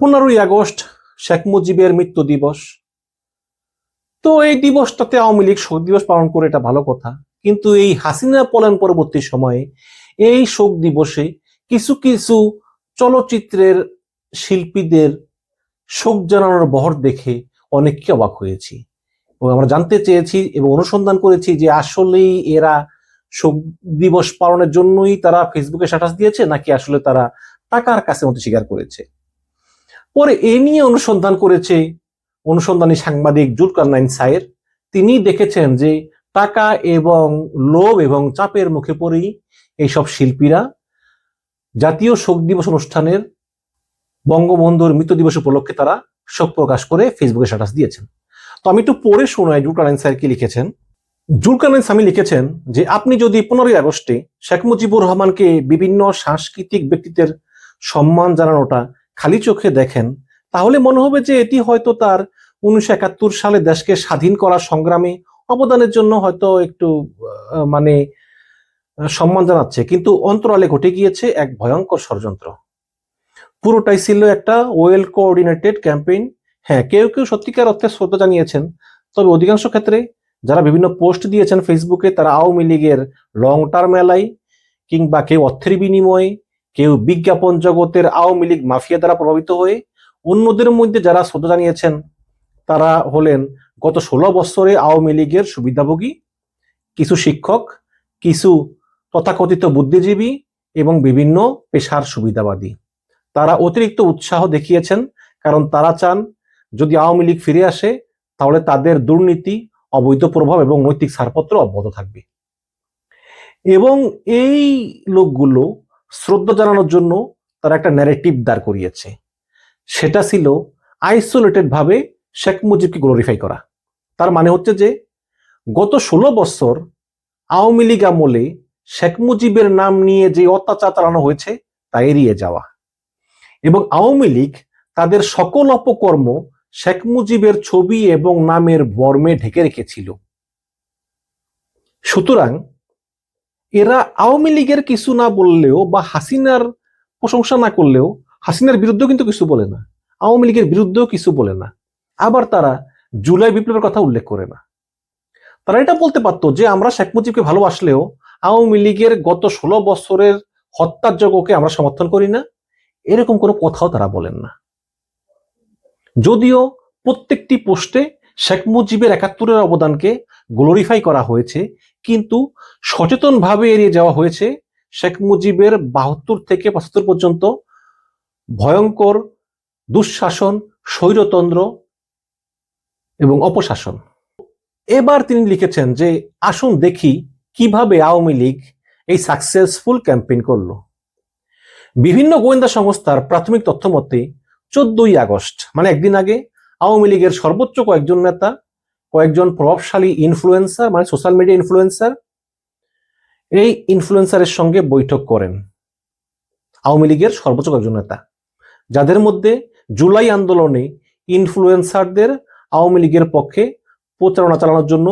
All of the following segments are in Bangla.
পনেরোই আগস্ট শেখ মুজিবের মৃত্যু দিবস। তো এই দিবসটাতে আওয়ামী লীগ শোক দিবস পালন করে এটা ভালো কথা। কিন্তু এই হাসিনা পলায়ন পরবর্তী সময়ে এই শোক দিবসে কিছু কিছু চলচ্চিত্রের শিল্পীদের শোক জানানোর বহর দেখে অনেককে অবাক হয়েছি। এবং আমরা জানতে চেয়েছি এবং অনুসন্ধান করেছি যে আসলেই এরা শোক দিবস পালনের জন্যই তারা ফেসবুকে স্ট্যাটাস দিয়েছে নাকি আসলে তারা টাকার কাছে মতো স্বীকার করেছে। পরে এ নিয়ে অনুসন্ধান করেছে অনুসন্ধানী সাংবাদিক জুলকারনাইন সায়ের। তিনি দেখেছেন যে টাকা এবং লোভ এবং চাপের মুখে পড়েই এইসব শিল্পীরা জাতীয় শোক দিবস অনুষ্ঠানের বঙ্গবন্ধুর মৃত্যু দিবস উপলক্ষে তারা শোক প্রকাশ করে ফেসবুকে স্ট্যাটাস দিয়েছেন। তো আমি একটু পড়ে শোনাই জুলকারনাইন স্যার কি লিখেছেন। জুলকারনাইন স্বামী লিখেছেন যে, আপনি যদি পনেরোই আগস্টে শেখ মুজিবুর রহমানকে বিভিন্ন সাংস্কৃতিক ব্যক্তিত্বের সম্মান জানানোটা খালি চোখে দেখেন, তাহলে মনে হবে যে এটি হয়তো তার উনিশশো একাত্তর সালে দেশকে স্বাধীন করার সংগ্রামে অবদানের জন্য হয়তো একটু মানে সম্মান জানাচ্ছে। কিন্তু অন্তরালে ঘটে গিয়েছে এক ভয়ঙ্কর ষড়যন্ত্র। পুরোটাই ছিল একটা ওয়েল কোঅর্ডিনেটেড ক্যাম্পেইন হ্যাঁ কেউ কেউ সত্যিকার অর্থে শ্রদ্ধা জানিয়েছেন, তবে অধিকাংশ ক্ষেত্রে যারা বিভিন্ন পোস্ট দিয়েছেন ফেসবুকে তারা আওয়ামী লীগের লং টার্ম এলাই কিংবা কেউ অর্থের বিনিময়ে কেউ বিজ্ঞাপন জগতের আওয়ামী লীগ মাফিয়া দ্বারা প্রভাবিত হয়ে অন্যদের মধ্যে যারা শ্রদ্ধা জানিয়েছেন, তারা হলেন গত ষোলো বছরে আওয়ামী লীগের সুবিধাভোগী, কিছু শিক্ষক, কিছু তথাকথিত বুদ্ধিজীবী এবং বিভিন্ন পেশার সুবিধাবাদী। তারা অতিরিক্ত উৎসাহ দেখিয়েছেন কারণ তারা চান যদি আওয়ামী লীগ ফিরে আসে, তাহলে তাদের দুর্নীতি, অবৈধ প্রভাব এবং নৈতিক ছাড়পত্র অব্যাহত থাকবে। এবং এই লোকগুলো শ্রদ্ধা জানানোর জন্য তারা একটা ন্যারেটিভ দাঁড় করিয়েছে। সেটা ছিল আইসোলেটেড ভাবে শেখ মুজিবকে গ্লোরিফাই করা। তার মানে হচ্ছে যে গত ষোলো বছর আওয়ামী লীগ আমলে শেখ মুজিবের নাম নিয়ে যে অত্যাচার চালানো হয়েছে তা এড়িয়ে যাওয়া। এবং আওয়ামী লীগ তাদের সকল অপকর্ম শেখ মুজিবের ছবি এবং নামের বর্মে ঢেকে রেখেছিল। সুতরাং এরা আওয়ামী লীগের কিছু না বললেও বা হাসিনার প্রশংসা না করলেও হাসিনার বিরুদ্ধেও কিন্তু কিছু বলে না। আওয়ামী লীগের বিরুদ্ধেও কিছু বলে না। আবার তারা জুলাই বিপ্লবের কথা উল্লেখ করে না। তারা এটা বলতে পারতো যে আমরা শেখ মুজিবকে ভালোবাসলেও আওয়ামী লীগের গত ষোলো বছরের হত্যার যজ্ঞকে আমরা সমর্থন করি না। এরকম কোনো কথাও তারা বলেন না। যদিও প্রত্যেকটি পোস্টে শেখ মুজিবের একাত্তরের অবদানকে গ্লোরিফাই করা হয়েছে, কিন্তু সচেতনভাবে এড়িয়ে যাওয়া হয়েছে। শেখ মুজিবের বাহাত্তর থেকে পঁচাত্তর পর্যন্ত ভয়ঙ্কর দুঃশাসন, স্বৈরতন্ত্র এবং অপশাসন। এবার তিনি লিখেছেন যে, আসুন দেখি কীভাবে আওয়ামী লীগ এই সাকসেসফুল ক্যাম্পেইন করল। বিভিন্ন গোয়েন্দা সংস্থার প্রাথমিক তথ্য মতে চোদ্দই আগস্ট মানে একদিন আগে, আওয়ামী লীগের সর্বোচ্চ কয়েকজন নেতা, কয়েকজন প্রভাবশালী ইনফ্লুয়েন্সার মানে সোশ্যাল মিডিয়া ইনফ্লুয়েন্সার এই ইনফ্লুয়েন্সারের সঙ্গে বৈঠক করেন। আওয়ামী লীগের সর্বোচ্চ কয়েকজন নেতা, যাদের মধ্যে জুলাই আন্দোলনে ইনফ্লুয়েন্সারদের আওয়ামী লীগের পক্ষে প্রচারণা চালানোর জন্য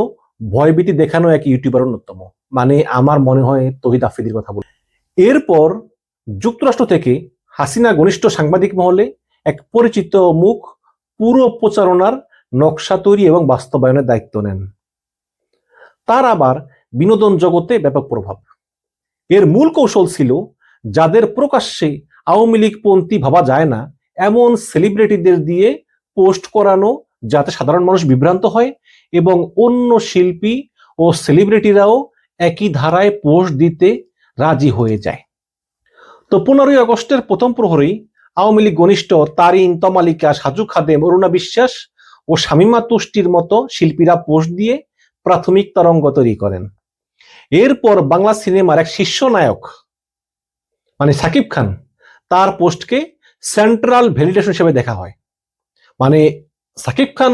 ভয়ভীতি দেখানো এক ইউটিউবার অন্যতম। মানে আমার মনে হয় তহিদ আফ্রিদির কথা বল। এরপর যুক্তরাষ্ট্র থেকে হাসিনা ঘনিষ্ঠ সাংবাদিক মহলে এক পরিচিত মুখ পুরো প্রচারণার নকশা তৈরি এবং বাস্তবায়নের দায়িত্ব নেন। তার আবার বিনোদন জগতে ব্যাপক প্রভাব। এর মূল কৌশল ছিল যাদের প্রকাশ্যে আওয়ামী লীগপন্থী ভাবা যায় না, এমন সেলিব্রিটিদের দিয়ে পোস্ট করানো যাতে সাধারণ মানুষ বিভ্রান্ত হয় এবং অন্য শিল্পী ও সেলিব্রিটিরাও একই ধারায় পোস্ট দিতে রাজি হয়ে যায়। তো পনেরোই আগস্টের প্রথম প্রহরেই আওয়ামী লীগ ঘনিষ্ঠ তারিন, তমালিকা, সাজু খাদেম, অরুণা বিশ্বাস ও শামিমা তুষ্টির মতো শিল্পীরা পোস্ট দিয়ে প্রাথমিক তরঙ্গ তৈরি করেন। এরপর বাংলা সিনেমার এক শীর্ষ নায়ক মানে সাকিব খান, তার পোস্টকে সেন্ট্রাল ভ্যালিডেশন হিসেবে দেখা হয়। মানে সাকিব খান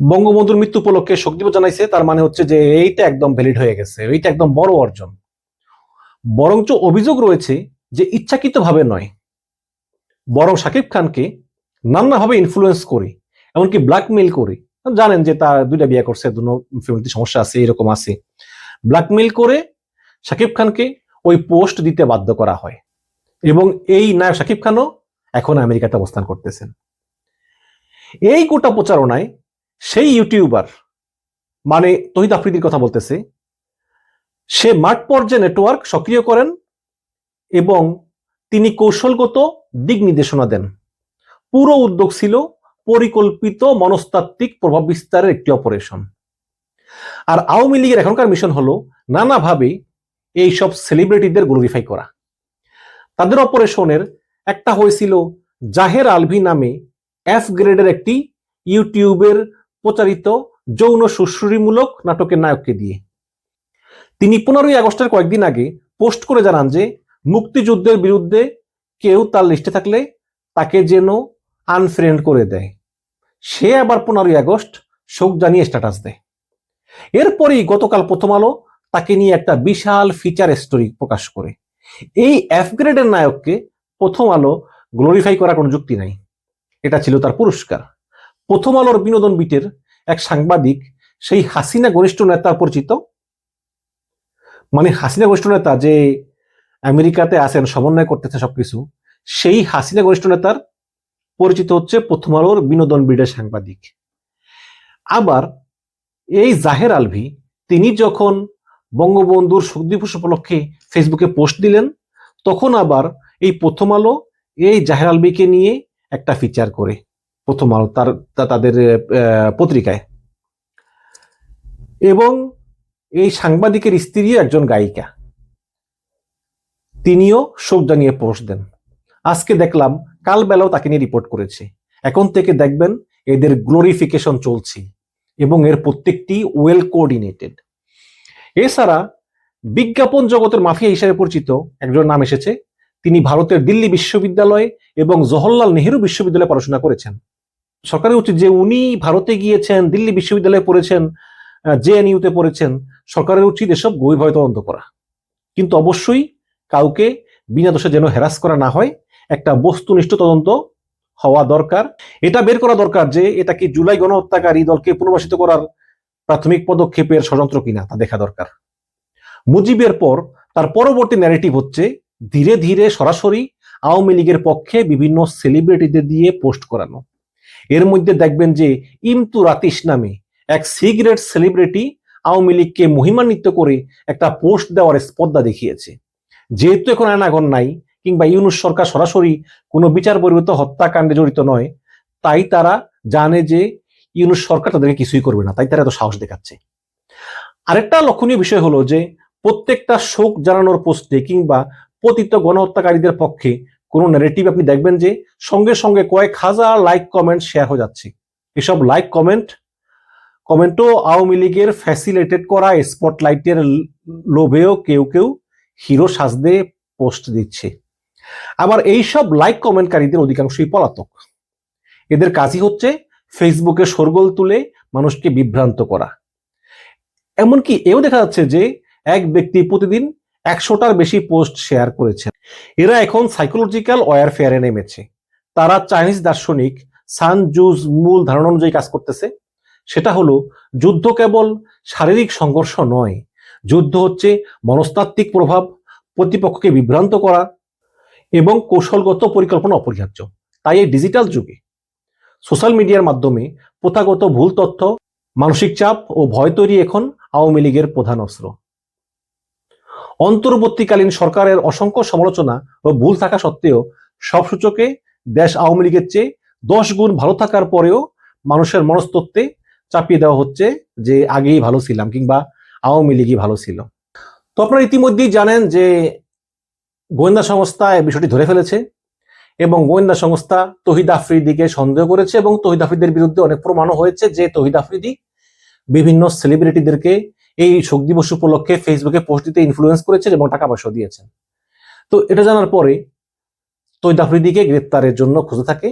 বঙ্গবন্ধুর মৃত্যু উপলক্ষে শোক দিবস জানাইছে, তার মানে হচ্ছে যে এইটা একদম ভ্যালিড হয়ে গেছে, এইটা একদম বড় অর্জন। বরঞ্চ অভিযোগ রয়েছে যে ইচ্ছাকৃতভাবে নয়, বরং শাকিব খানকে নানাভাবে ইনফ্লুয়েন্স করে, এমনকি ব্ল্যাকমেইল করে। জানেন যে তার দুইটা বিয়ে করছে দুটো ফ্যামিলিতে সমস্যা আছে, এরকম আছে। ব্ল্যাকমেইল করে শাকিব খানকে ওই পোস্ট দিতে বাধ্য করা হয়। এবং এই নায়ক শাকিব খানও এখন আমেরিকাতে অবস্থান করতেছেন। এই গোটা প্রচারণায় সেই ইউটিউবার মানে তহিদ আফ্রিদির কথা বলতেছে, সে মাঠ পর্যায়ে নেটওয়ার্ক সক্রিয় করেন এবং তিনি কৌশলগত দিক নির্দেশনা দেন। পুরো উদ্যোগ ছিল পরিকল্পিত মনস্তাত্ত্বিক প্রভাব বিস্তারের একটি অপারেশন। আর আওয়ামী লীগের এখনকার মিশন হলো নানাভাবে এই সব সেলিব্রিটিদের গ্লোরিফাই করা। তাদের অপারেশনের একটা হয়েছিল জাহের আলভি নামে এফ গ্রেডের একটি ইউটিউবের প্রচারিত যৌন সুশ্রুরিমূলক নাটকের নায়ককে দিয়ে। তিনি পনেরোই আগস্টের কয়েকদিন আগে পোস্ট করে জানান যে, মুক্তিযুদ্ধের বিরুদ্ধে কেউ তার লিস্টে থাকলে তাকে যেন আনফ্রেন্ড করে দেয়। সে আবার পনেরোই আগস্ট শোক জানিয়ে স্ট্যাটাস দেয়। এরপরেই গতকাল প্রথম আলো তাকে নিয়ে একটা বিশাল ফিচার স্টোরি প্রকাশ করে। এই এফ গ্রেডের নায়ককে প্রথম আলো গ্লোরিফাই করার কোনো যুক্তি নাই। এটা ছিল তার পুরস্কার। প্রথম আলোর বিনোদন বিটের এক সাংবাদিক, সেই হাসিনা ঘনিষ্ঠ নেতার পরিচিত। মানে হাসিনা ঘনিষ্ঠ নেতা যে আমেরিকাতে আছেন, সমন্বয় করতেছে সবকিছু, সেই হাসিনা ঘনিষ্ঠ নেতার পরিচিত হচ্ছে প্রথম আলোর বিনোদন বিডের সাংবাদিক। আবার এই জাহের আলভি, তিনি যখন বঙ্গবন্ধুর শোক দিবস উপলক্ষে ফেসবুকে পোস্ট দিলেন, তখন আবার এই প্রথম আলো এই জাহের আলভিকে নিয়ে একটা ফিচার করে। প্রথম আলো তার তাদের পত্রিকায়। এবং এই সাংবাদিকের স্ত্রী একজন গায়িকা। তিনিও শোক জানিয়ে পোস্ট দেন। আজকে দেখলাম কাল বেলাও তাকে নিয়ে রিপোর্ট করেছে। এখন থেকে দেখবেন, এদের গ্লোরিফিকেশন চলছে। এবং এর প্রত্যেকটি ওয়েল কোঅর্ডিনেটেড এছাড়া বিজ্ঞাপন জগতের মাফিয়া হিসেবে পরিচিত একজন নাম এসেছে। তিনি ভারতের দিল্লি বিশ্ববিদ্যালয় এবং জওহরলাল নেহেরু বিশ্ববিদ্যালয়ে পড়াশোনা করেছেন। সরকারের উচিত যে উনি ভারতে গিয়েছেন, দিল্লি বিশ্ববিদ্যালয়ে পড়েছেন জেএনইউতে পড়েছেন, সরকারের উচিত এসব গভীরভাবে তদন্ত করা। কিন্তু অবশ্যই কাউকে বিনা দোষে যেন হ্যারাস করা না হয়। একটা বস্তুনিষ্ঠ তদন্ত হওয়া দরকার। এটা বের করা দরকার যে এটা কি জুলাই গণহত্যাকারী দলকে পুনর্বাসিত করার প্রাথমিক পদক্ষেপের ষড়যন্ত্র কিনা তা দেখা দরকার। মুজিবের পর তার পরবর্তী ন্যারেটিভ হচ্ছে, ধীরে ধীরে সরাসরি আওয়ামী লীগের পক্ষে বিভিন্ন সেলিব্রিটিদের দিয়ে পোস্ট করানো। এর মধ্যে দেখবেন যে ইমতু রাতিশ নামে এক সিগারেট সেলিব্রিটি আওয়ামী লীগকে মহিমান্বিত করে একটা পোস্ট দেওয়ার স্পর্ধা দেখিয়েছে। যেহেতু এখন আয়নাগর নাই কিংবা ইউনুস সরকার সরাসরি কোনো বিচার বহির্ভূত হত্যাকাণ্ডে জড়িত নয়, তাই তারা জানে যে ইউনুস সরকার তাদেরকে কিছুই করবে না, তাই তারা এত সাহস দেখাচ্ছে। আরেকটা লক্ষণীয় বিষয় হলো যে প্রত্যেকটা শোক জানানোর পোস্টে কিংবা পতিত গণহত্যাকারীদের পক্ষে কোনো নেগেটিভ আপনি দেখবেন যে সঙ্গে সঙ্গে কয়েক হাজার লাইক কমেন্ট শেয়ার হয়ে যাচ্ছে। এসব লাইক কমেন্ট কমেন্টও আওয়ামী লীগের ফ্যাসিলেটেড করা স্পটলাইটের লোভেও কেউ কেউ হিরো সাজদে পোস্ট দিচ্ছে। আবার এই সব লাইক কমেন্টকারীদের অধিকাংশই পলাতক। এদের কাজই হচ্ছে ফেসবুকে সরগোল তুলে মানুষকে বিভ্রান্ত করা। এমনকি এও দেখা যাচ্ছে যে এক ব্যক্তি প্রতিদিন একশোটার বেশি পোস্ট শেয়ার করেছে। এরা এখন সাইকোলজিক্যাল ওয়ারফেয়ারে নেমেছে। তারা চাইনিজ দার্শনিক সান জুজ মূল ধারণা অনুযায়ী কাজ করতেছে। সেটা হলো যুদ্ধ কেবল শারীরিক সংঘর্ষ নয়। যুদ্ধ হচ্ছে মনস্তাত্ত্বিক প্রভাব, প্রতিপক্ষকে বিভ্রান্ত করা এবং কৌশলগত পরিকল্পনা অপরিহার্য। তাই এই ডিজিটাল যুগে সোশ্যাল মিডিয়ার মাধ্যমে প্রথাগত ভুল তথ্য, মানসিক চাপ ও ভয় তৈরি এখন আওয়ামী লীগের প্রধান অস্ত্র। অন্তর্বর্তীকালীন সরকারের অসংখ্য সমালোচনা ও ভুল থাকা সত্ত্বেও সব সূচকে দেশ আওয়ামী লীগের চেয়ে দশ গুণ ভালো থাকার পরেও মানুষের মনস্তত্ত্বে চাপিয়ে দেওয়া হচ্ছে যে আগেই ভালো ছিলাম কিংবা আওয়ামী লীগই ভালো ছিল। তো আপনারা ইতিমধ্যেই জানেন যে গোয়েন্দা সংস্থা এই বিষয়টি ধরে ফেলেছে এবং গোয়েন্দা সংস্থা তহিদ আফ্রিদিকে সন্দেহ করেছে এবং তহিদ আফ্রিদির বিরুদ্ধে অনেক প্রমাণও হয়েছে যে তহিদ আফ্রিদি বিভিন্ন সেলিব্রিটিদেরকে এই শোক দিবস উপলক্ষে ফেসবুকে পোস্ট দিতে ইনফ্লুয়েন্স করেছেন এবং টাকা পয়সা দিয়েছেন। তো এটা জানার পরে তহিদ আফ্রিদিকে গ্রেপ্তারের জন্য খুঁজে থাকে,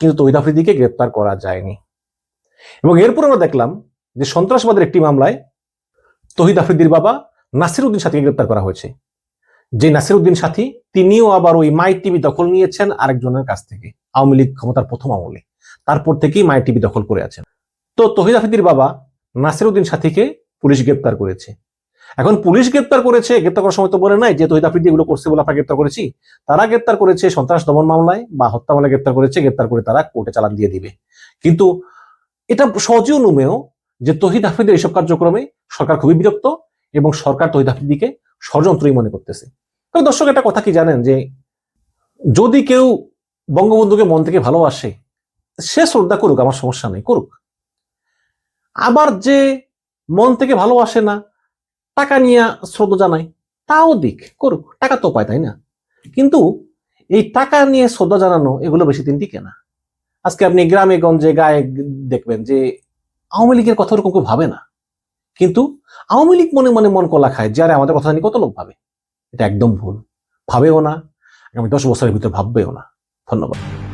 কিন্তু তহিদ আফ্রিদিকে গ্রেপ্তার করা যায়নি। এবং এরপর আমরা দেখলাম যে সন্ত্রাসবাদের একটি মামলায় তহিদ আফ্রিদির বাবা নাসির উদ্দিন সাথীকে গ্রেপ্তার করা হয়েছে। যে নাসির উদ্দিন সাথী, তিনিও আবার ওই মাই টিভি দখল নিয়েছেন আরেকজনের কাছ থেকে, আওয়ামী লীগ ক্ষমতার প্রথম আমলে। তারপর থেকেই মাই টিভি দখল করে আছেন। তো তহিদ আফ্রিদির বাবা নাসির উদ্দিন সাথীকে পুলিশ গ্রেপ্তার করেছে। এখন পুলিশ গ্রেপ্তার করেছে, গ্রেপ্তার করার সময় তো বলে নাই যে তহিদ আফ্রিদি এগুলো করছে বলে আমরা গ্রেপ্তার করেছি। তারা গ্রেপ্তার করেছে সন্ত্রাস দমন মামলায় বা হত্যা মামলায় গ্রেপ্তার করেছে, গ্রেপ্তার করে তারা কোর্টে চালান দিয়ে দিবে। কিন্তু এটা সহজেও নুমেও যে তহিদ আফ্রিদের এইসব কার্যক্রমে সরকার খুবই বিরক্ত এবং সরকার তহিদ আফ্রিদিকে ষড়যন্ত্রই মনে করতেছে। তবে দর্শক, একটা কথা কি জানেন? যে যদি কেউ বঙ্গবন্ধুকে মন থেকে ভালোবাসে, সে শ্রদ্ধা করুক, আমার সমস্যা নেই, করুক। আবার যে মন থেকে ভালোবাসে না, টাকা নিয়ে শ্রদ্ধা জানায়, তাও দিক, করুক। টাকা তো পায়, তাই না? কিন্তু এই টাকা নিয়ে শ্রদ্ধা জানানো, এগুলো বেশি দিন টিকে না। আজকে আপনি গ্রামে, গঞ্জে, গায়ে দেখবেন যে আওয়ামী লীগের কথা ওরকম কেউ ভাবে না। কিন্তু আওয়ামী লীগ মনে মনে মন কলা খায় যারা আমাদের কথা নিয়ে কত লোক ভাবে? এটা একদম ভুল। ভাবেও না। আগামী দশ বছরের ভিতরে ভাববেও না। ধন্যবাদ।